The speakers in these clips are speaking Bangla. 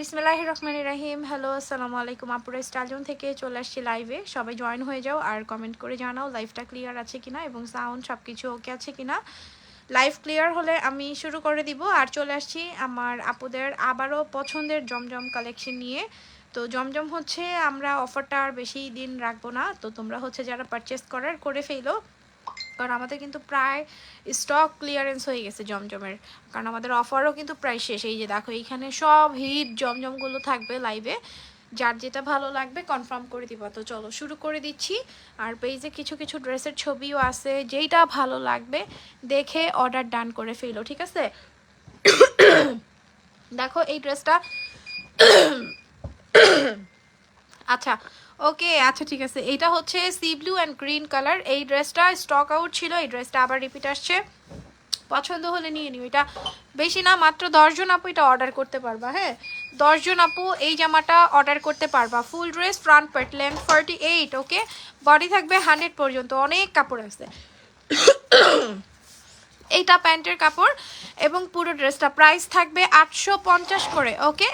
বিসমিল্লাহ রহমান রাহিম। হ্যালো আসসালামু আলাইকুম আপুরা স্টালজন থেকে চলে আসছি লাইভে। সবাই জয়েন হয়ে যাও আর কমেন্ট করে জানাও লাইভটা ক্লিয়ার আছে কিনা এবং সাউন্ড সব কিছু ওকে আছে কিনা। লাইভ ক্লিয়ার হলে আমি শুরু করে দিব। আর চলে আসছি আমার আপুদের আবারও পছন্দের জমজম কালেকশন নিয়ে। তো জমজম হচ্ছে আমরা অফারটা আর বেশি দিন রাখব না। তো তোমরা হচ্ছে যারা পারচেস করার করে ফেলো কারণ আমাদের কিন্তু প্রায় স্টক ক্লিয়ারেন্স হয়ে গেছে জমজমের। কারণ আমাদের অফারও কিন্তু প্রায় শেষ। এই যে দেখো, এইখানে সব হিট জমজমগুলো থাকবে লাইভে যার যেটা ভালো লাগবে কনফার্ম করে দিবা। তো চলো, শুরু করে দিচ্ছি। আর পেজে কিছু কিছু ড্রেসের ছবিও আছে। যেইটা ভালো লাগবে, দেখে অর্ডার ডান করে ফেলো, ঠিক আছে? দেখো, এই ড্রেসটা আচ্ছা ওকে আচ্ছা ঠিক আছে। এটা হচ্ছে sea blue and green colour এই ড্রেসটা স্টক আউট ছিল, এই ড্রেসটা আবার রিপিট আসছে। পছন্দ হলে নিয়ে নিও। এটা বেশি না, মাত্র দশজন আপু এটা অর্ডার করতে পারবা হ্যাঁ? দশজন আপু এই জামাটা অর্ডার করতে পারবা। Full dress front part length forty eight okay? Body থাকবে হান্ড্রেড পর্যন্ত, অনেক কাপড় আছে। এইটা প্যান্টের কাপড় এবং পুরো ড্রেসটা প্রাইস থাকবে আটশো পঞ্চাশ করে, ওকে?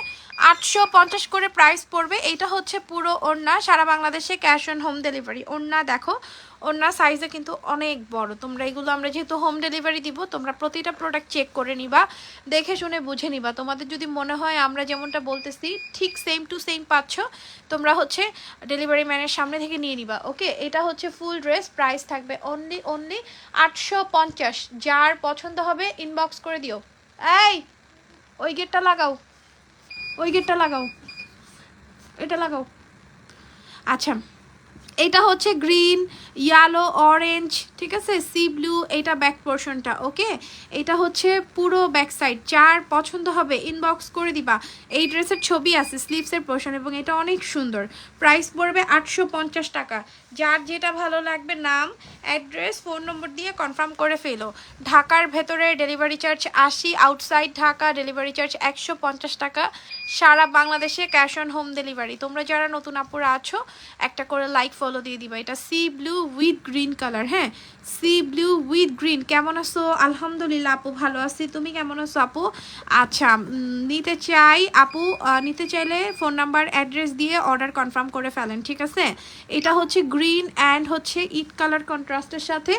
আটশো পঞ্চাশ করে প্রাইস পড়বে। এইটা হচ্ছে পুরো ওড়না, সারা বাংলাদেশে ক্যাশ অন হোম ডেলিভারি ওড়না দেখো, ওড়না সাইজে কিন্তু অনেক বড়। তোমরা এগুলো আমরা যেহেতু হোম ডেলিভারি দিব, তোমরা প্রতিটা প্রোডাক্ট চেক করে নিবা, দেখে শুনে বুঝে নিবা। তোমাদের যদি মনে হয় আমরা যেমনটা বলতেছি, ঠিক সেম টু সেম পাচ্ছ, তোমরা হচ্ছে ডেলিভারি ম্যানের সামনে থেকে নিয়ে নিবা। ওকে এটা হচ্ছে ফুল ড্রেস প্রাইস থাকবে অনলি অনলি আটশো পঞ্চাশ। যার পছন্দ হবে ইনবক্স করে দিও। এই, ওই গেটটা লাগাও। ওই গেটটা লাগাও। এটা লাগাও। আচ্ছা এটা হচ্ছে গ্রিন ইয়েলো অরেঞ্জ ঠিক আছে? সি ব্লু এটা ব্যাক পোর্শনটা ওকে এটা হচ্ছে পুরো ব্যাক সাইড যার পছন্দ হবে ইনবক্স করে দিবা। এই ড্রেসের ছবি আছে স্লিভসের পোর্শন এবং এটা অনেক সুন্দর। প্রাইস পড়বে আটশো পঞ্চাশ টাকা। যার যেটা ভালো লাগবে নাম, অ্যাড্রেস, ফোন নম্বর দিয়ে কনফার্ম করে ফেলো। ঢাকার ভেতরে ডেলিভারি চার্জ আশি, আউটসাইড ঢাকা ডেলিভারি চার্জ একশো পঞ্চাশ টাকা। সারা বাংলাদেশে ক্যাশ অন হোম ডেলিভারি। তোমরা যারা নতুন আপুরা আছো, একটা করে লাইক ফলো দিয়ে দিবা। এটা sea blue with green colour হ্যাঁ? Sea blue with green. কেমন আছো? আলহামদুলিল্লাহ আপু ভালো আছি। তুমি কেমন আছো আপু? আচ্ছা নিতে চাই আপু নিতে চাইলে ফোন নাম্বার, অ্যাড্রেস দিয়ে অর্ডার কনফার্ম করে ফেলেন, ঠিক আছে? এটা হচ্ছে গ্রিন অ্যান্ড হচ্ছে ইট কালার কন্ট্রাস্টের সাথে।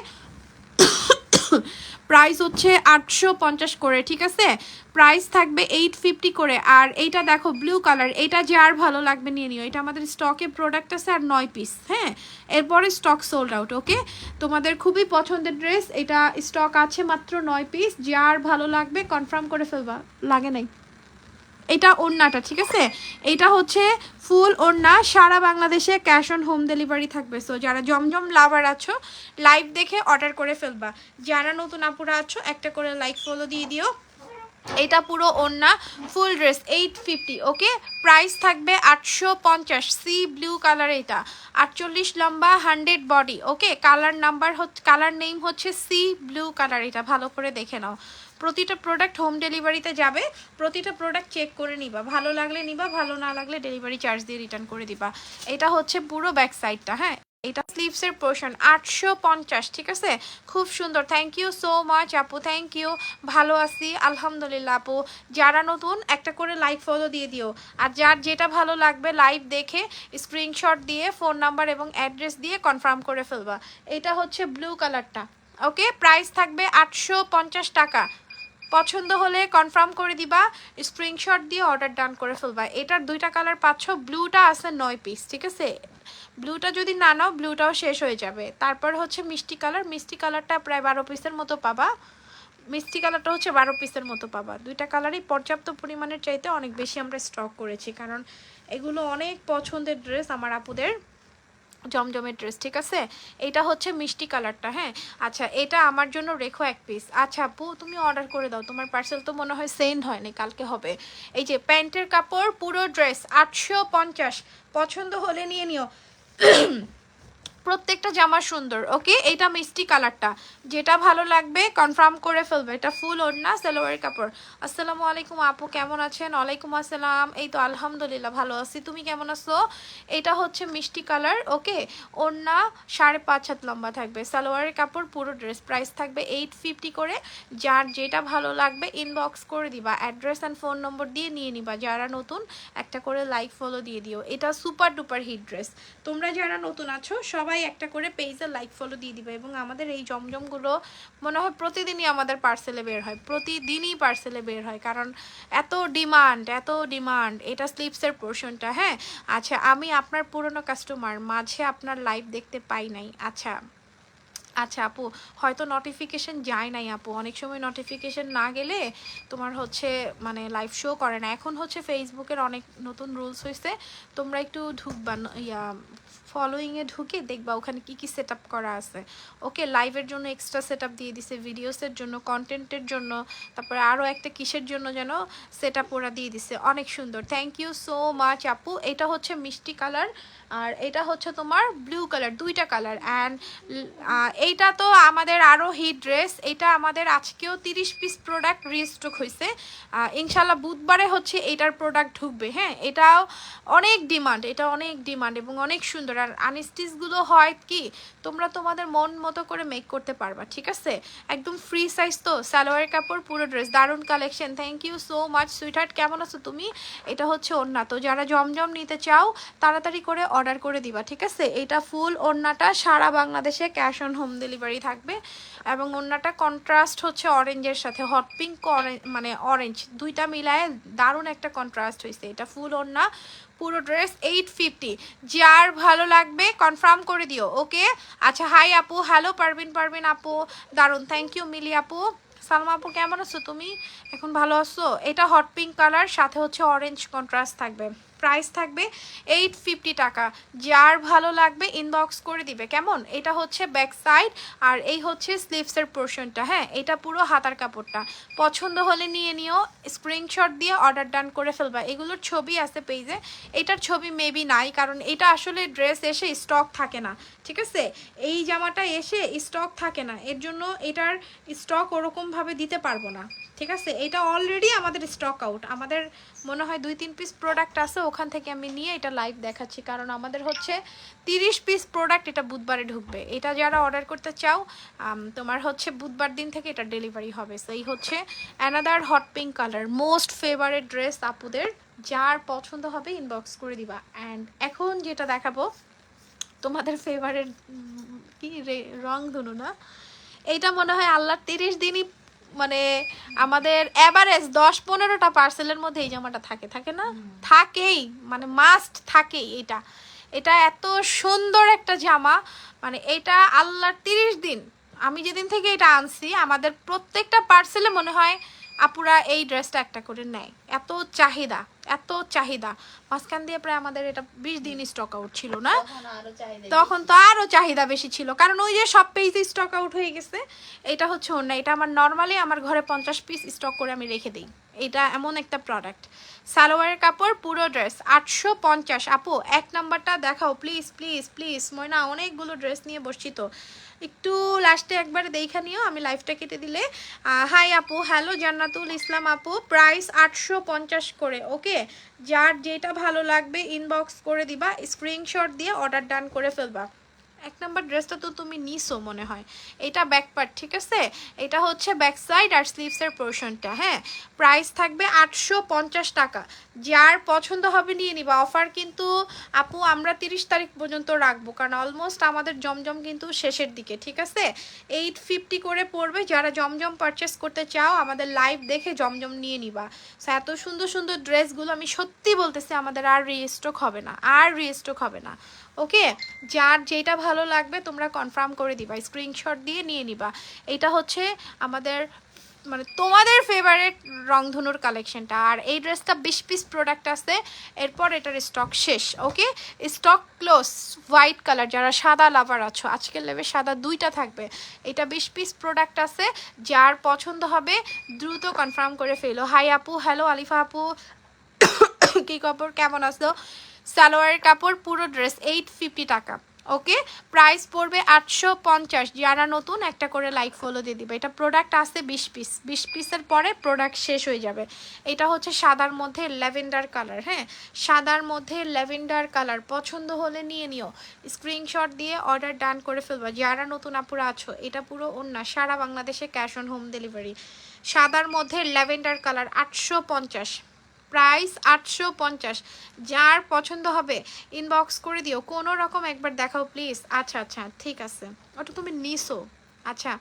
প্রাইস হচ্ছে আটশো পঞ্চাশ করে, ঠিক আছে? প্রাইস থাকবে এইট ফিফটি করে। আর এইটা দেখো ব্লু কালার এটা যার ভালো লাগবে নিয়ে নিও। এটা আমাদের স্টকে প্রোডাক্ট আছে আর নয় পিস হ্যাঁ? এরপরে স্টক সোল্ড আউট ওকে তোমাদের খুবই পছন্দের ড্রেস এটা স্টক আছে মাত্র নয় পিস যার ভালো লাগবে কনফার্ম করে ফেলবা। লাগে নাই? এটা ওড়নাটা, ঠিক আছে? এটা হচ্ছে ফুল ওড়না, সারা বাংলাদেশে ক্যাশ অন হোম ডেলিভারি থাকবে। সো যারা জমজম লাভার আছো, লাইভ দেখে অর্ডার করে ফেলবা। যারা নতুন আপুরা আছো, একটা করে লাইক ফলো দিয়ে দিও। এটা পুরো ওড়না, full dress eight fifty okay price থাকবে আটশো পঞ্চাশ সি ব্লু কালার এটা। আটচল্লিশ লম্বা hundred body okay colour number হচ্ছে কালার নেম হচ্ছে সি ব্লু কালার এটা। ভালো করে দেখে নাও। প্রতিটা প্রোডাক্ট হোম ডেলিভারিতে যাবে, প্রতিটা প্রোডাক্ট চেক করে নিবা। ভালো লাগলে নিবা, ভালো না লাগলে ডেলিভারি চার্জ দিয়ে রিটার্ন করে দিবা। এটা হচ্ছে পুরো ব্যাক সাইডটা হ্যাঁ? এটা স্লিভসের পোর্শন আটশো পঞ্চাশ, ঠিক আছে? খুব সুন্দর। থ্যাংক ইউ সো মাচ আপু থ্যাংক ইউ ভালো আছি, আলহামদুলিল্লাহ, আপু। যারা নতুন, একটা করে লাইক ফলো দিয়ে দিও। আর যার যেটা ভালো লাগবে লাইভ দেখে স্ক্রিনশট দিয়ে ফোন নাম্বার এবং অ্যাড্রেস দিয়ে কনফার্ম করে ফেলবা। এটা হচ্ছে ব্লু কালারটা ওকে প্রাইস থাকবে আটশো পঞ্চাশ টাকা। পছন্দ হলে কনফার্ম করে দিবা স্ক্রিনশট দিয়ে অর্ডার ডান করে ফেলবা। এটার দুইটা কালার পাচ্ছ ব্লুটা আছে নয় পিস ঠিক আছে? ব্লুটা যদি না নাও ব্লুটাও শেষ হয়ে যাবে। তারপর হচ্ছে মিষ্টি কালার মিষ্টি কালারটা প্রায় বারো পিসের মতো পাবা। মিষ্টি কালারটা হচ্ছে বারো পিসের মতো পাবা। দুইটা কালারই পর্যাপ্ত পরিমাণের চাইতে অনেক বেশি আমরা স্টক করেছি, কারণ এগুলো অনেক পছন্দের ড্রেস আমার আপুদের। জমজমের ড্রেস ঠিক আছে? এটা হচ্ছে মিষ্টি কালারটা হ্যাঁ? আচ্ছা এটা আমার জন্য রেখো এক পিস আচ্ছা আপু, তুমি অর্ডার করে দাও। তোমার পার্সেল তো মনে হয় সেন্ড হয়নি, কালকে হবে। এই যে, প্যান্টের কাপড়, পুরো ড্রেস আটশো পঞ্চাশ। পছন্দ হলে নিয়ে নিও। প্রত্যেকটা জামা সুন্দর ওকে এটা মিষ্টি কালারটা। যেটা ভালো লাগবে কনফার্ম করে ফেলবে। এটা ফুল ওড়না সালোয়ার কাপড়। আসসালামু আলাইকুম আপু, কেমন আছেন? ওয়ালাইকুম আসসালাম। এই তো আলহামদুলিল্লাহ ভালো আছি। তুমি কেমন আছো? এটা হচ্ছে মিষ্টি কালার ওকে ওড়না সাড়ে পাঁচ হাত লম্বা থাকবে। সালোয়ারের কাপড়, পুরো ড্রেস প্রাইস থাকবে এইট ফিফটি করে। যার যেটা ভালো লাগবে ইনবক্স করে দিবা। অ্যাড্রেস অ্যান্ড ফোন নম্বর দিয়ে নিয়ে নিবা। যারা নতুন, একটা করে লাইক ফলো দিয়ে দিও। এটা সুপার ডুপার হিট ড্রেস তোমরা যারা নতুন আছো, সবাই একটা করে পেজে লাইক ফলো দিয়ে দিবে এবং আমাদের এই জমজমগুলো মনে হয় প্রতিদিনই আমাদের পার্সেলে বের হয়, প্রতিদিনই পার্সেলে বের হয়। কারণ এত ডিমান্ড এত ডিমান্ড এটা স্লিপসের পোর্শনটা হ্যাঁ? আচ্ছা আমি আপনার পুরনো কাস্টমার মাঝে আপনার লাইভ দেখতে পাই নাই। আচ্ছা আচ্ছা আপু, হয়তো নোটিফিকেশন যায় নাই আপু। অনেক সময় নোটিফিকেশন না গেলে তোমার হচ্ছে মানে লাইভ শো করে না। এখন হচ্ছে ফেসবুকের অনেক নতুন রুলস হয়েছে তোমরা একটু ঢুকবা, ইয়া ফলোয়িংয়ে ঢুকে দেখবা ওখানে কি কি সেট করা আছে। ওকে লাইভের জন্য এক্সট্রা সেট দিয়ে দিছে ভিডিওসের জন্য কন্টেন্টের জন্য, তারপরে আরও একটা কিসের জন্য যেন সেট ওরা দিয়ে দিছে। অনেক সুন্দর। থ্যাংক ইউ সো মাচ আপু। এটা হচ্ছে মিষ্টি কালার, আর এটা হচ্ছে তোমার ব্লু কালার দুইটা কালার অ্যান্ড এইটা তো আমাদের আরও হিট ড্রেস এটা আমাদের আজকেও তিরিশ পিস প্রোডাক্ট রিস্টক হয়েছে ইনশাল্লাহ বুধবারে হচ্ছে এটার প্রোডাক্ট ঢুকবে। হ্যাঁ এটাও অনেক ডিমান্ড এটা অনেক ডিমান্ড এবং অনেক সুন্দর। আর আনস্টিচগুলো হয় কি, তোমরা তোমাদের মন মতো করে মেক করতে পারবা, ঠিক আছে? একদম ফ্রি সাইজ তো সালোয়ার কাপড়, পুরো ড্রেস দারুণ collection thank you so much sweetheart কেমন আছো তুমি? এটা হচ্ছে ওড়না, তো যারা জমজম নিতে চাও, তাড়াতাড়ি করে অর্ডার করে দিবা, ঠিক আছে? এটা ফুল ওড়নাটা সারা বাংলাদেশে ক্যাশ অন হোম ডেলিভারি থাকবে। এবং ওড়নাটা কন্ট্রাস্ট হচ্ছে অরেঞ্জের সাথে হট পিঙ্ক মানে অরেঞ্জ দুইটা মিলায় দারুণ একটা কন্ট্রাস্ট হয়েছে এটা ফুল ওড়না, পুরো ড্রেস এইট ফিফটি যার ভালো লাগবে কনফার্ম করে দিও, ওকে? আচ্ছা হাই আপু হ্যালো পারবিন পারবিন আপু, দারুণ থ্যাংক ইউ মিলি আপু। সালমা আপু, কেমন আছো তুমি? এখন ভালো আছো? এটা হট পিঙ্ক কালার সাথে হচ্ছে অরেঞ্জ কন্ট্রাস্ট থাকবে। প্রাইস থাকবে এইট ফিফটি টাকা। যার ভালো লাগবে ইনবক্স করে দিবে, কেমন? এটা হচ্ছে ব্যাক সাইড আর এই হচ্ছে স্লিভসের পোর্শনটা হ্যাঁ? এটা পুরো হাতার কাপড়টা। পছন্দ হলে নিয়ে নিও স্ক্রিনশট দিয়ে অর্ডার ডান করে ফেলবা। এগুলোর ছবি আছে পেজে এটার ছবি মেবি নাই, কারণ এটা আসলে ড্রেস এসে স্টক থাকে না, ঠিক আছে? এই জামাটা এসে স্টক থাকে না। এর জন্য এটার স্টক ওরকমভাবে দিতে পারব না। ঠিক আছে? এটা অলরেডি আমাদের স্টক আউট আমাদের মনে হয় দুই, তিন পিস প্রোডাক্ট আছে, ওখান থেকে আমি নিয়ে এটা লাইভ দেখাচ্ছি। কারণ আমাদের হচ্ছে তিরিশ পিস প্রোডাক্ট এটা বুধবারে ঢুকবে। এটা যারা অর্ডার করতে চাও তোমার হচ্ছে বুধবার দিন থেকে এটা ডেলিভারি হবে। সেই হচ্ছে another hot pink colour most favourite dress আপুদের। যার পছন্দ হবে ইনবক্স করে দিবা। অ্যান্ড এখন যেটা দেখাবো, তোমাদের ফেভারেট কি রে, রং ধনু না? এইটা মনে হয় আল্লাহর তিরিশ দিনই মানে আমাদের অ্যাভারেজ দশ পনেরোটা পার্সেলের মধ্যে এই জামাটা থাকে থাকে না? থাকেই মানে মাস্ট থাকেই এটা। এটা এত সুন্দর একটা জামা মানে এটা আল্লাহর তিরিশ দিন। আমি যেদিন থেকে এটা আনছি আমাদের প্রত্যেকটা পার্সেলে মনে হয় আপুরা এই ড্রেসটা একটা করে নেয়। এত চাহিদা। এত চাহিদা। মাঝখান দিয়ে প্রায় আমাদের এটা বিশ দিন স্টক আউট ছিল না। তখন তো আরও চাহিদা বেশি ছিল। কারণ ওই যে সব পেজে স্টক আউট হয়ে গেছে এটা হচ্ছে অন্য। এটা আমার নর্মালি আমার ঘরে পঞ্চাশ পিস স্টক করে আমি রেখে দিই। এটা এমন একটা প্রোডাক্ট সালোয়ারের কাপড় পুরো ড্রেস আটশো পঞ্চাশ। আপু এক নাম্বারটা দেখাও। প্লিজ প্লিজ প্লিজ ময়না অনেকগুলো ড্রেস নিয়ে বসছি তো। একটু লাস্টে একবার দেখা নিও আমি লাইভটা কেটে দিলে। হাই আপু। হ্যালো জান্নাতুল ইসলাম আপু। প্রাইস আটশো পঞ্চাশ করে। ওকে যার যেটা ভালো লাগবে ইনবক্স করে দিবা স্ক্রিনশট দিয়ে অর্ডার ডান করে ফেলবা। এক নাম্বার ড্রেসটা তো তুমি নিছো মনে হয়। এটা ব্যাক পার্ট ঠিক আছে? এটা হচ্ছে ব্যাক সাইড আর স্লিভসের পোর্শনটা হ্যাঁ? প্রাইস থাকবে আটশো পঞ্চাশ টাকা। যার পছন্দ হবে নিয়ে নিবা। অফার কিন্তু আপু আমরা তিরিশ তারিখ পর্যন্ত রাখব। কারণ অলমোস্ট আমাদের জমজম কিন্তু শেষের দিকে, ঠিক আছে? এইট ফিফটি করে পড়বে। যারা জমজম পারচেস করতে চাও, আমাদের লাইভ দেখে জমজম নিয়ে নিবা। এত সুন্দর সুন্দর ড্রেসগুলো আমি সত্যি বলতেছি, আমাদের আর রিস্টক হবে না। আর রিস্টক হবে না। ওকে? যার যেটা ভালো লাগবে তোমরা কনফার্ম করে দিবা স্ক্রিনশট দিয়ে নিয়ে নিবা। এটা হচ্ছে আমাদের মানে তোমাদের ফেভারিট রংধনুর কালেকশনটা আর এই ড্রেসটা বিশ পিস প্রোডাক্ট আছে, এরপর এটার স্টক শেষ, okay? Stock close white colour যারা সাদা লাভার আছো, আজকের লেবে সাদা দুইটা থাকবে। এটা বিশ পিস প্রোডাক্ট আছে, যার পছন্দ হবে, দ্রুত কনফার্ম করে ফেলো। হাই আপু হ্যালো আলিফা আপু। কি খবর? কেমন আসলো সালোয়ারের কাপড়, পুরো ড্রেস এইট ফিফটি টাকা। ওকে প্রাইস পড়বে আটশো পঞ্চাশ। যারা নতুন, একটা করে লাইক ফলো দিয়ে দিবে। এটা প্রোডাক্ট আসছে বিশ পিস বিশ পিসের পরে প্রোডাক্ট শেষ হয়ে যাবে। এটা হচ্ছে সাদার মধ্যে ল্যাভেন্ডার কালার হ্যাঁ? সাদার মধ্যে ল্যাভেন্ডার কালার পছন্দ হলে নিয়ে নিও। স্ক্রিনশট দিয়ে অর্ডার ডান করে ফেলবা। যারা নতুন আপুরা আছো, এটা পুরো অন্য সারা বাংলাদেশে ক্যাশ অন হোম ডেলিভারি সাদার মধ্যে ল্যাভেন্ডার কালার আটশো পঞ্চাশ। প্রাইস আটশো পঞ্চাশ। যার পছন্দ হবে ইনবক্স করে দিও। কোনো রকম একবার দেখাও প্লিজ আচ্ছা আচ্ছা ঠিক আছে। ওটা তুমি নিসো। আচ্ছা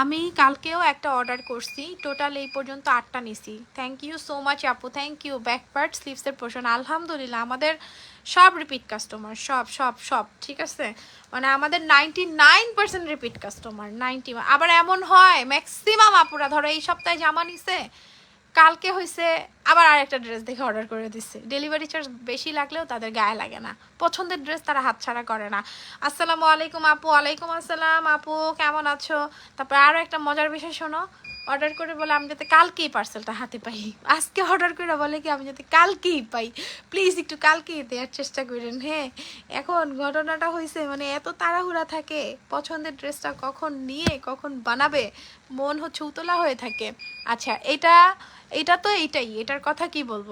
আমি কালকেও একটা অর্ডার করছি। টোটাল এই পর্যন্ত আটটা নিছি। থ্যাংক ইউ সো মাচ আপু। থ্যাংক ইউ ব্যাক পার্ট স্লিভসের পোর্শন আলহামদুলিল্লাহ, আমাদের সব রিপিট কাস্টমার সব সব সব, ঠিক আছে? মানে আমাদের ninety nine percent repeat customer ninety আবার এমন হয় ম্যাক্সিমাম আপুরা, ধরো এই সপ্তাহে জামা নিছে কালকে হয়েছে আবার আরেকটা ড্রেস দেখে অর্ডার করে দিচ্ছে ডেলিভারি চার্জ বেশি লাগলেও তাদের গায়ে লাগে না। পছন্দের ড্রেস তারা হাতছাড়া করে না। আসসালামু আলাইকুম আপু আলাইকুম আসসালাম আপু, কেমন আছো? তারপর আরও একটা মজার বিষয় শোনো। অর্ডার করে বলে আমি যাতে কালকেই পার্সেলটা হাতে পাই। আজকে অর্ডার করে বলে কি আমি যাতে কালকেই পাই। প্লিজ একটু কালকেই দেওয়ার চেষ্টা করেন। হ্যাঁ এখন ঘটনাটা হয়েছে মানে এত তাড়াহুড়া থাকে পছন্দের ড্রেসটা কখন নিয়ে কখন বানাবে মন হচ্ছে উতলা হয়ে থাকে। আচ্ছা এটা এটা তো এইটাই এটার কথা কি বলব?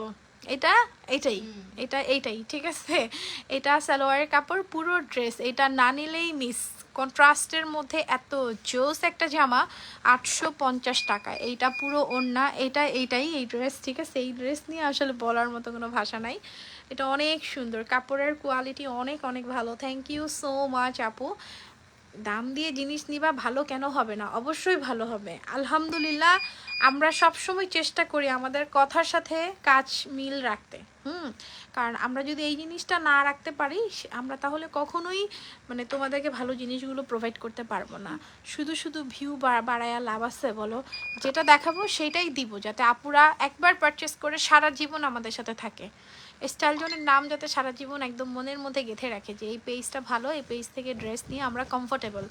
এটা এটাই এটা এইটাই ঠিক আছে? এটা সালোয়ারের কাপড় পুরো ড্রেস এটা না নিলেই মিস। কন্ট্রাস্টের মধ্যে এত জোস একটা জামা, আটশো পঞ্চাশ টাকা। এইটা পুরো ওড়না, এটা এইটাই, এই ড্রেস ঠিক আছে? এই ড্রেস নিয়ে আসলে বলার মতো কোনো ভাষা নাই। এটা অনেক সুন্দর। কাপড়ের কোয়ালিটি অনেক অনেক ভালো। থ্যাংক ইউ সো মাচ আপু। দাম দিয়ে জিনিস নিবা ভালো কেন হবে না? অবশ্যই ভালো হবে। আলহামদুলিল্লাহ, আমরা সব সময় চেষ্টা করি আমাদের কথার সাথে কাজ মিল রাখতে, হুম? কারণ আমরা যদি এই জিনিসটা না রাখতে পারি আমরা তাহলে কখনোই মানে তোমাদেরকে ভালো জিনিসগুলো প্রোভাইড করতে পারব না। শুধু শুধু ভিউ বাড়ায়া লাভ আছে বলো। যেটা দেখাবো সেটাই দিব, যাতে আপুরা একবার পারচেস করে সারা জীবন আমাদের সাথে থাকে। স্টাইল জোনের নাম যাতে সারা জীবন একদম মনের মধ্যে গেঁথে রাখে যে এই পেজটা ভালো, এই পেজ থেকে ড্রেস নিয়ে আমরা কমফোর্টেবল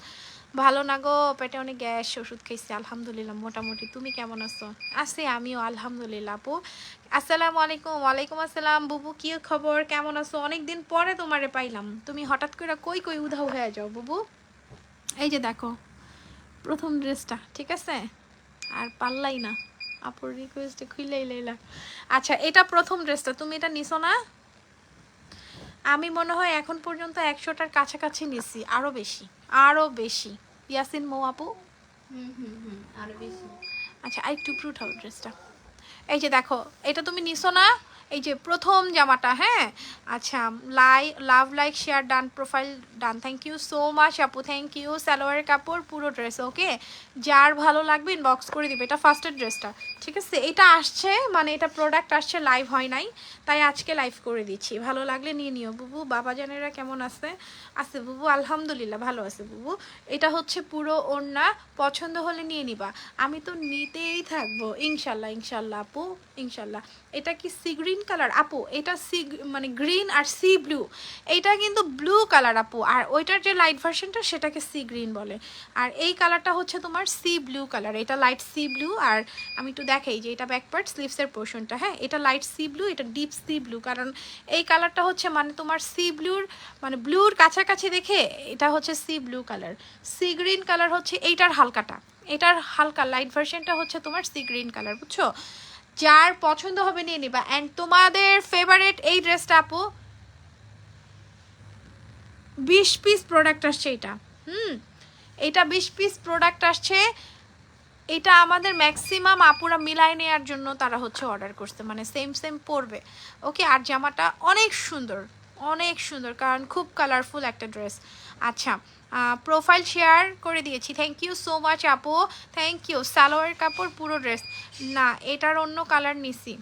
ভালো না গো, পেটে অনেক গ্যাস, ওষুধ খেয়েছি আলহামদুলিল্লাহ, মোটামুটি। তুমি কেমন আছো? আছি আমিও, আলহামদুলিল্লাহ। আপু, আসসালামু আলাইকুম, ওয়ালাইকুম আসসালাম। বুবু, কি খবর? কেমন আছো? অনেক দিন পরে তোমারে পাইলাম। তুমি হঠাৎ করে কই কই উধাও হয়ে যাও, বুবু। এই যে দেখো, প্রথম ড্রেসটা, ঠিক আছে? আর পাল্লাই না। আপুর রিকোয়েস্টে খুইলাই লাইলা আচ্ছা এটা প্রথম ড্রেসটা। তুমি এটা নিছো না? আমি মনে হয় এখন পর্যন্ত একশোটার কাছাকাছি নিছি। আরও বেশি আরও বেশি। ইয়াসিন মৌ আপু? হুম হুম হুম আরও বেশি। আচ্ছা আর একটু প্রুট হবে ড্রেসটা। এই যে দেখো এটা তুমি নিছো না? এই যে প্রথম জামাটা হ্যাঁ? আচ্ছা লাই love like share done profile done thank you so much আপু। থ্যাংক ইউ সালোয়ারের কাপড়, পুরো ড্রেস ওকে যার ভালো লাগবে ইনবক্স করে দিবে। এটা ফার্স্টের ড্রেসটা ঠিক আছে? এটা আসছে মানে এটা প্রোডাক্ট আসছে লাইভ হয় নাই, তাই আজকে লাইভ করে দিচ্ছি। ভালো লাগলে নিয়ে নিও, বুবু। বাবা জানেরা কেমন আছে? আছে, বুবু। আলহামদুলিল্লাহ, ভালো আছে, বুবু। এটা হচ্ছে পুরো ওড়না, পছন্দ হলে নিয়ে নিবা। আমি তো নিতেই থাকব। ইনশাল্লাহ ইনশাল্লাহ, আপু, ইনশাল্লাহ। এটা কি সি গ্রিন কালার আপু, এটা সি মানে গ্রিন আর সি ব্লু এইটা কিন্তু ব্লু কালার আপু, আর ওইটার যে লাইট ভার্সনটা সেটাকে সি গ্রিন বলে। আর এই কালারটা হচ্ছে তোমার সি ব্লু কালার এটা লাইট সি ব্লু আর আমি একটু দেখাই যে এটা ব্যাক পার্ট স্লিভসের পোর্শনটা হ্যাঁ এটা লাইট সি ব্লু এটা ডিপ সি ব্লু কারণ এই কালারটা হচ্ছে মানে তোমার সি ব্লুর মানে ব্লুর কাছাকাছি দেখে এটা হচ্ছে sea blue colour sea green colour হচ্ছে এইটার হালকাটা, এটার হালকা লাইট ভার্সনটা হচ্ছে তোমার সি গ্রিন কালার বুঝছ? যার পছন্দ হবে, নিয়ে নিবা। অ্যান্ড তোমাদের ফেভারেট এই ড্রেসটা আপু? বিশ পিস প্রোডাক্ট আসছে এটা। হুম, এটা বিশ পিস প্রোডাক্ট আসছে। এটা আমাদের ম্যাক্সিমাম আপুরা মিলাই নেওয়ার জন্য তারা হচ্ছে অর্ডার করছে। মানে সেম সেম পরবে। ওকে আর জামাটা অনেক সুন্দর অনেক সুন্দর। কারণ খুব কালারফুল একটা ড্রেস আচ্ছা প্রোফাইল শেয়ার করে দিয়েছি। থ্যাংক ইউ সো মাচ আপু। থ্যাংক ইউ সালোয়ার কাপড়, পুরো ড্রেস না, এটার অন্য কালার নিছি।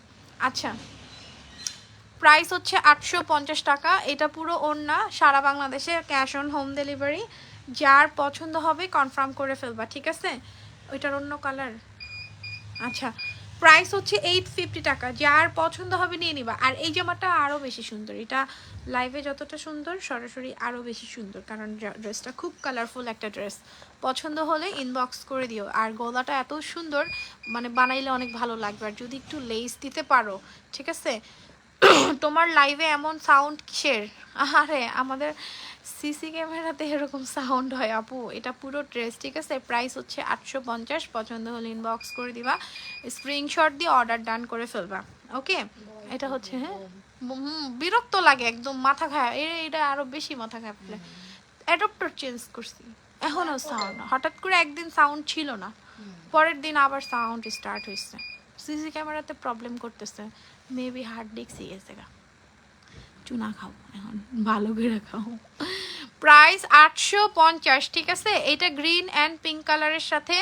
আচ্ছা। প্রাইস হচ্ছে আটশো পঞ্চাশ টাকা। এটা পুরো ওড়না সারা বাংলাদেশে ক্যাশ অন হোম ডেলিভারি যার পছন্দ হবে কনফার্ম করে ফেলবা, ঠিক আছে? ওইটার অন্য কালার আচ্ছা। প্রাইস হচ্ছে এইট ফিফটি টাকা। যার পছন্দ হবে নিয়ে নিবা। আর এই জামাটা আরও বেশি সুন্দর। এটা লাইভে যতটা সুন্দর, সরাসরি আরও বেশি সুন্দর। কারণ ড্রেসটা খুব কালারফুল একটা ড্রেস পছন্দ হলে ইনবক্স করে দিও। আর গলাটা এত সুন্দর মানে বানাইলে অনেক ভালো লাগবে। আর যদি একটু লেস দিতে পারো, ঠিক আছে? তোমার লাইভে এমন সাউন্ড কিসের? আরে আমাদের সিসি ক্যামেরাতে এরকম সাউন্ড হয়, আপু। এটা পুরো ড্রেস, ঠিক আছে? প্রাইস হচ্ছে আটশো পঞ্চাশ, পছন্দ হলে ইনবক্স করে দিবা। স্ক্রিনশট দিয়ে অর্ডার ডান করে ফেলবা, ওকে? এটা হচ্ছে হ্যাঁ? বিরক্ত লাগে একদম, মাথা খায় এটা আরও বেশি মাথা খায় ফেলে অ্যাডপ্টার চেঞ্জ করছি। এখনও সাউন্ড হঠাৎ করে একদিন সাউন্ড ছিল না। পরের দিন আবার সাউন্ড স্টার্ট হয়েছে সিসি ক্যামেরাতে প্রবলেম করতেছে। মেবি হার্ড ডিস্ক গেছে গা চুনা খাও, এখন ভালো করে খাও। প্রাইস আটশো পঞ্চাশ, ঠিক আছে? এটা গ্রিন অ্যান্ড পিঙ্ক কালারের সাথে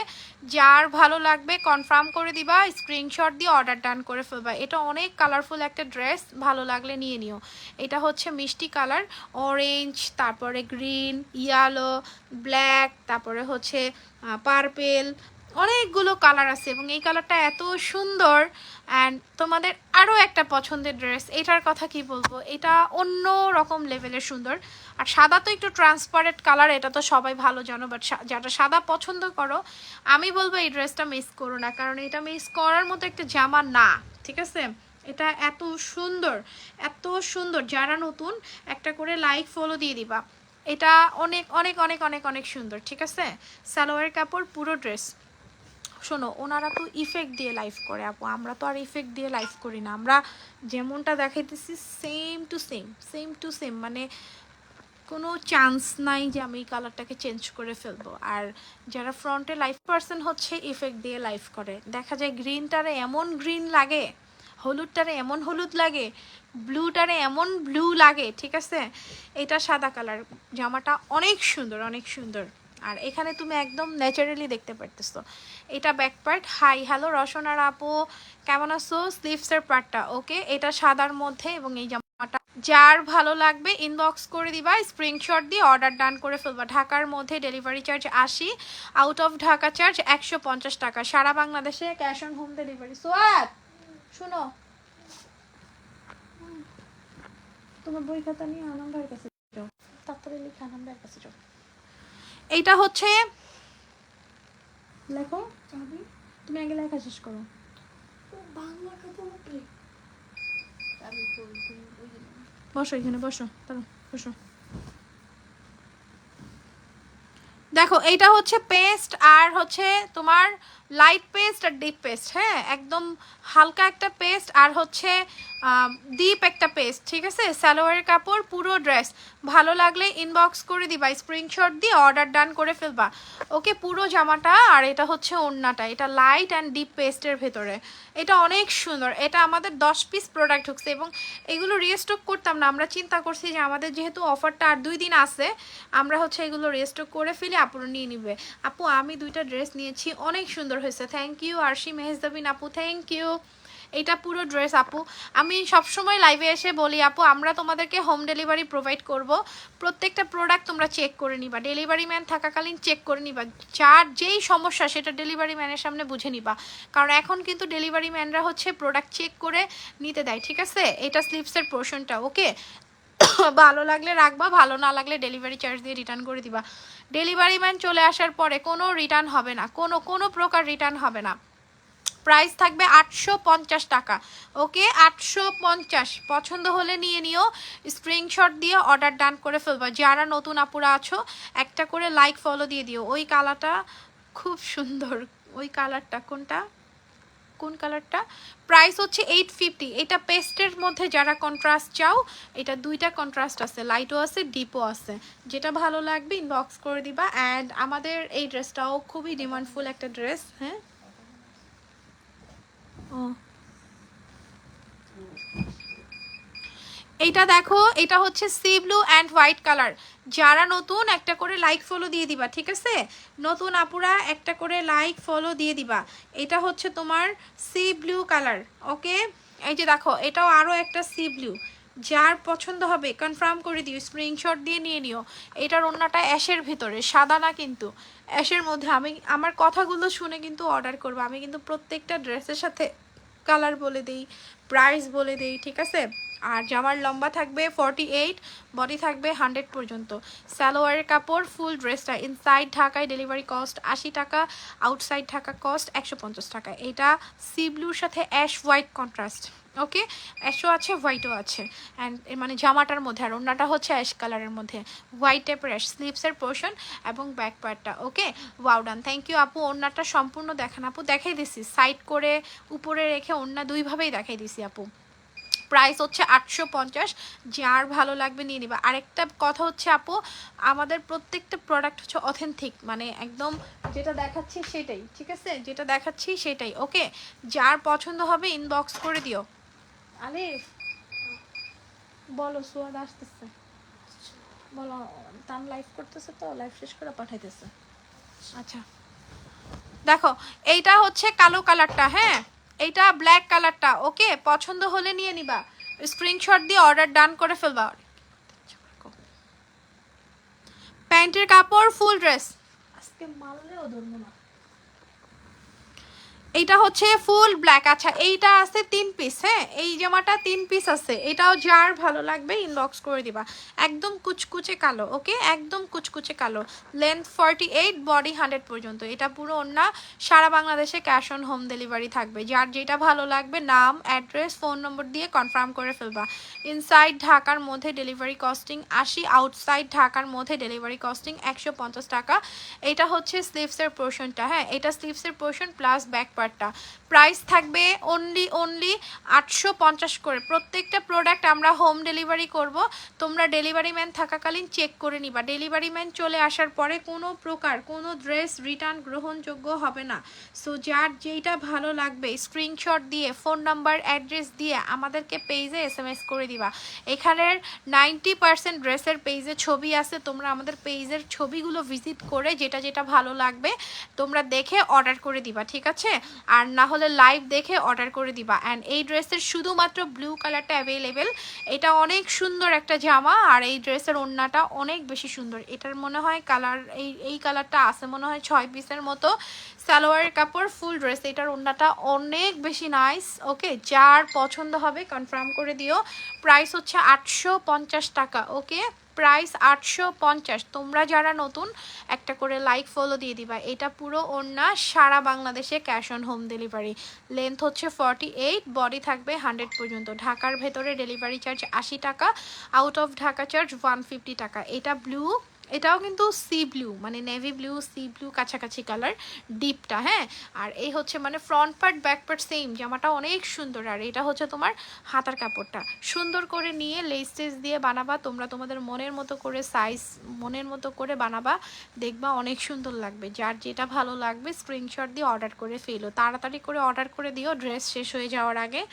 যার ভালো লাগবে কনফার্ম করে দিবা স্ক্রিনশট দিয়ে অর্ডার ডান করে ফেলবা। এটা অনেক কালারফুল একটা ড্রেস ভালো লাগলে নিয়ে নিও। এটা হচ্ছে মিষ্টি কালার অরেঞ্জ তারপরে গ্রিন ইয়েলো ব্ল্যাক তারপরে হচ্ছে পার্পেল অনেকগুলো কালার আছে এবং এই কালারটা এত সুন্দর। অ্যান্ড তোমাদের আরও একটা পছন্দের ড্রেস এটার কথা কি বলব? এটা অন্য রকম লেভেলের সুন্দর। আর সাদা তো একটু ট্রান্সপারেন্ট কালার এটা তো সবাই ভালো জানো বাট যারা সাদা পছন্দ করো, আমি বলব এই ড্রেসটা মিস করো না, কারণ এটা মিস করার মতো একটা জামা না, ঠিক আছে? এটা এত সুন্দর এত সুন্দর। যারা নতুন, একটা করে লাইক ফলো দিয়ে দিবা। এটা অনেক অনেক অনেক অনেক অনেক সুন্দর, ঠিক আছে? সালোয়ার কাপড়, পুরো ড্রেস শোনো, ওনারা তো ইফেক্ট দিয়ে লাইভ করে, আপু। আমরা তো আর ইফেক্ট দিয়ে লাইভ করি না। আমরা যেমনটা দেখাইতেছি same to same same to same মানে কোনো চান্স নাই যে আমি এই কালারটাকে চেঞ্জ করে ফেলব। আর যারা ফ্রন্টে লাইফ পার্সন হচ্ছে ইফেক্ট দিয়ে লাইফ করে। দেখা যায় গ্রিনটারে এমন গ্রিন লাগে, হলুদটারে এমন হলুদ লাগে ব্লুটারে এমন ব্লু লাগে, ঠিক আছে? এটা সাদা কালার জামাটা অনেক সুন্দর অনেক সুন্দর। আর এখানে তুমি একদম ন্যাচারালি দেখতে পারতেছো। এটা ব্যাক পার্ট হাই হ্যালো রসনার আপু। কেমন আছো? স্লিভসের পার্টটা ওকে এটা সাদার মধ্যে এবং এই জামাটা। যার ভালো লাগবে ইনবক্স করে দিবা স্ক্রিনশট দিয়ে অর্ডার ডান করে ফেলবা। ঢাকার মধ্যে ডেলিভারি চার্জ আশি আউট অফ ঢাকা চার্জ একশো পঞ্চাশ টাকা। সারা বাংলাদেশে ক্যাশ অন হোম ডেলিভারি সোয়াদ শুনো। তোমার বই খাতা নিয়ে আনন্দ ভাইয়ের কাছে যাও। তারপরে লিখে আনন্দ ভাইয়ের কাছে যাও। এইটা হচ্ছে লেখো চাবি। তুমি আগে লেখা শেষ করো। বসো এখানে বসো দাঁড়ো বসো। দেখো এইটা হচ্ছে পেস্ট আর হচ্ছে তোমার লাইট পেস্ট আর ডিপ পেস্ট হ্যাঁ? একদম হালকা একটা পেস্ট আর হচ্ছে ডিপ একটা পেস্ট ঠিক আছে? সালোয়ারের কাপড়, পুরো ড্রেস ভালো লাগলে ইনবক্স করে দিবা স্ক্রিনশট দিয়ে অর্ডার ডান করে ফেলবা। ওকে, পুরো জামাটা আর এটা হচ্ছে ওড়নাটা, এটা লাইট অ্যান্ড ডিপ পেস্টের ভেতরে। এটা অনেক সুন্দর, এটা আমাদের দশ পিস প্রোডাক্ট ঢুকছে এবং এগুলো রিস্টক করতাম না, আমরা চিন্তা করছি যে আমাদের যেহেতু অফারটা আর দুই দিন আছে, আমরা হচ্ছে এগুলো রিস্টক করে ফেলে আপুরা নিয়ে নিবে। আপু, আমি দুইটা ড্রেস নিয়েছি, অনেক সুন্দর হয়েছে। থ্যাংক ইউ আরশি মেহেজদাবিন আপু থ্যাংক ইউ এটা পুরো ড্রেস আপু। আমি সবসময় লাইভে এসে বলি, আপু, আমরা তোমাদেরকে হোম ডেলিভারি প্রোভাইড করব। প্রত্যেকটা প্রোডাক্ট তোমরা চেক করে নিবা। ডেলিভারি ম্যান থাকাকালীন চেক করে নিবা। যার যেই সমস্যা, সেটা ডেলিভারি ম্যানের সামনে বুঝে নিবা। কারণ এখন কিন্তু ডেলিভারি ম্যানরা হচ্ছে প্রোডাক্ট চেক করে নিতে দেয়, ঠিক আছে? এটা স্লিপসের পোর্শনটা ওকে ভালো লাগলে রাখবা, ভালো না লাগলে ডেলিভারি চার্জ দিয়ে রিটার্ন করে দিবা। ডেলিভারি ম্যান চলে আসার পরে কোনো রিটার্ন হবে না, কোনো কোনো প্রকার রিটার্ন হবে না। প্রাইস থাকবে আটশো পঞ্চাশ টাকা। ওকে, আটশো পঞ্চাশ। পছন্দ হলে নিয়ে নিও স্ক্রিনশট দিয়ে অর্ডার ডান করে ফেলবা। যারা নতুন আপুরা আছো, একটা করে লাইক ফলো দিয়ে দিও। ওই কালারটা খুব সুন্দর। ওই কালারটা কোনটা? কোন কালারটা প্রাইস হচ্ছে এইট ফিফটি এটা পেস্টের মধ্যে যারা কন্ট্রাস্ট চাও, এটা দুইটা কন্ট্রাস্ট আছে। লাইটও আছে ডিপও আছে। যেটা ভালো লাগবে ইনবক্স করে দিবা। অ্যান্ড আমাদের এই ড্রেসটাও খুবই ডিমান্ডফুল একটা ড্রেস হ্যাঁ? ও। এইটা দেখো, এটা হচ্ছে sea blue and white colour. যারা নতুন, একটা করে লাইক ফলো দিয়ে দিবা, ঠিক আছে? নতুন আপুরা, একটা করে লাইক ফলো দিয়ে দিবা। এটা হচ্ছে তোমার সি ব্লু কালার, ওকে? এই যে দেখো, এটাও আরও একটা সি ব্লু। যার পছন্দ হবে কনফার্ম করে দিও স্ক্রিনশট দিয়ে নিয়ে নিও। এটার অন্যটা অ্যাশের ভিতরে, সাদা না কিন্তু। অ্যাশের মধ্যে, আমি, আমার কথাগুলো শুনে কিন্তু অর্ডার করব। আমি কিন্তু প্রত্যেকটা ড্রেসের সাথে কালার বলে দিই প্রাইস বলে দিই, ঠিক আছে? আর জামার লম্বা থাকবে ফর্টি এইট বডি থাকবে হান্ড্রেড পর্যন্ত। সালোয়ারের কাপড় ফুল ড্রেসটা ইনসাইড ঢাকায় ডেলিভারি কস্ট আশি টাকা আউটসাইড ঢাকা কস্ট একশো পঞ্চাশ টাকা। এটা সি ব্লুর সাথে অ্যাশ হোয়াইট কন্ট্রাস্ট ওকে অ্যাশও আছে হোয়াইটও আছে। অ্যান্ড মানে জামাটার মধ্যে, আর ওড়নাটা হচ্ছে অ্যাশ কালারের মধ্যে। হোয়াইট টাইপের অ্যাশ স্লিভসের পোর্শন এবং ব্যাক পার্টটা ওকে ওয়াউডান থ্যাংক ইউ আপু। ওড়নাটা সম্পূর্ণ দেখান আপু। দেখাই দিছি। সাইড করে উপরে রেখে ওড়না দুইভাবেই দেখাই দিছি আপু। প্রাইস হচ্ছে আটশো পঞ্চাশ। যার ভালো লাগবে নিয়ে নিবা। আরেকটা কথা হচ্ছে আপু, আমাদের প্রত্যেকটা প্রোডাক্ট হচ্ছে অথেন্টিক মানে একদম যেটা দেখাচ্ছি সেটাই, ঠিক আছে? যেটা দেখাচ্ছি সেটাই ওকে যার পছন্দ হবে ইনবক্স করে দিও। আলিফ, বলো, সুয়াদ আসতেছে। বলো, তান লাইভ করতেছে তো লাইভ শেষ করে পাঠাইতেছে। আচ্ছা। দেখো, এইটা হচ্ছে কালো কালারটা হ্যাঁ? এইটা ব্ল্যাক কালারটা ওকে? পছন্দ হলে নিয়ে নিবা। স্ক্রিনশট দিয়ে অর্ডার ডান করে ফেলবা। প্যান্টের কাপড় ফুল ড্রেস আজকে মারলেও ধরবো না। এইটা হচ্ছে ফুল ব্ল্যাক। আচ্ছা এইটা আছে তিন পিস হ্যাঁ? এই জামাটা তিন পিস আছে। এটাও যার ভালো লাগবে ইনবক্স করে দিবা। একদম কুচকুচে কালো, ওকে? একদম কুচকুচে কালো। Length forty eight body hundred পর্যন্ত। এটা পুরো অন্য সারা বাংলাদেশে ক্যাশ অন হোম ডেলিভারি থাকবে। যার যেটা ভালো লাগবে, নাম অ্যাড্রেস ফোন নম্বর দিয়ে কনফার্ম করে ফেলবা। ইনসাইড ঢাকার মধ্যে ডেলিভারি কস্টিং আশি আউটসাইড ঢাকার মধ্যে ডেলিভারি কস্টিং একশো পঞ্চাশ টাকা। এটা হচ্ছে স্লিভসের পোর্শনটা হ্যাঁ? এটা স্লিভসের পোর্শন প্লাস ব্যাক পার্টটা প্রাইস থাকবে অনলি অনলি আটশো পঞ্চাশ করে। প্রত্যেকটা প্রোডাক্ট আমরা হোম ডেলিভারি করব। তোমরা ডেলিভারি ম্যান থাকাকালীন চেক করে নিবা। ডেলিভারি ম্যান চলে আসার পরে কোনো প্রকার কোনো ড্রেস রিটার্ন গ্রহণযোগ্য হবে না। সো যার যেইটা ভালো লাগবে স্ক্রিনশট দিয়ে ফোন নাম্বার অ্যাড্রেস দিয়ে আমাদেরকে পেজে এস এম এস করে দিবা। এখানের নাইনটি পার্সেন্ট ড্রেসের পেজে ছবি আছে। তোমরা আমাদের পেজের ছবিগুলো ভিজিট করে যেটা যেটা ভালো লাগবে, তোমরা দেখে অর্ডার করে দিবা, ঠিক আছে? আর না হলে লাইভ দেখে অর্ডার করে দিবা। অ্যান্ড এই ড্রেসের শুধুমাত্র ব্লু কালারটা অ্যাভেলেবেল এটা অনেক সুন্দর একটা জামা, আর এই ড্রেসের ওড়নাটা অনেক বেশি সুন্দর। এটার মনে হয় কালার এই এই কালারটা আছে মনে হয় ছয় পিসের মতো। সালোয়ারের কাপড় ফুল ড্রেস এটার ওড়নাটা অনেক বেশি নাইস ওকে যার পছন্দ হবে কনফার্ম করে দিও। প্রাইস হচ্ছে আটশো পঞ্চাশ টাকা। ওকে প্রাইস আটশো পঞ্চাশ। তোমরা যারা নতুন, একটা করে লাইক ফলো দিয়ে দিবা। এটা পুরো ওড়না সারা বাংলাদেশে cash on home delivery length হচ্ছে ফর্টি এইট বডি থাকবে হান্ড্রেড পর্যন্ত। ঢাকার ভেতরে ডেলিভারি চার্জ আশি টাকা out of Dhaka charge one fifty টাকা। এটা ব্লু এটাও কিন্তু সি ব্লু মানে নেভি ব্লু সি ব্লু কাছাকাছি কালার ডিপটা হ্যাঁ? আর এই হচ্ছে মানে front part back part same জামাটা অনেক সুন্দর। আর এটা হচ্ছে তোমার হাতার কাপড়টা। সুন্দর করে নিয়ে লেস টেস দিয়ে বানাবা, তোমরা তোমাদের মনের মতো করে সাইজ মনের মতো করে বানাবা, দেখবা অনেক সুন্দর লাগবে। যার যেটা ভালো লাগবে স্ক্রিনশট দিয়ে অর্ডার করে ফেলো। তাড়াতাড়ি করে অর্ডার করে দিও ড্রেস শেষ হয়ে যাওয়ার আগে।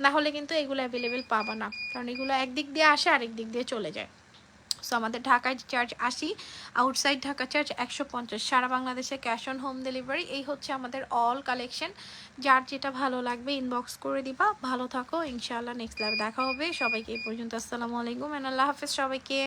না হলে কিন্তু এগুলো অ্যাভেলেবেল পাবা না। কারণ এগুলো একদিক দিয়ে আসে আরেক দিক দিয়ে চলে যায়। সো আমাদের ঢাকায় চার্জ আশি আউটসাইড ঢাকা চার্জ একশো পঞ্চাশ। সারা বাংলাদেশে ক্যাশ অন হোম ডেলিভারি এই হচ্ছে আমাদের অল কালেকশন যার যেটা ভালো লাগবে ইনবক্স করে দিবা। ভালো থাকো, ইনশাআল্লাহ নেক্সট লাইভে দেখা হবে। সবাইকে এই পর্যন্ত, আসসালামু আলাইকুম এন্ড আল্লাহ হাফেজ সবাইকে।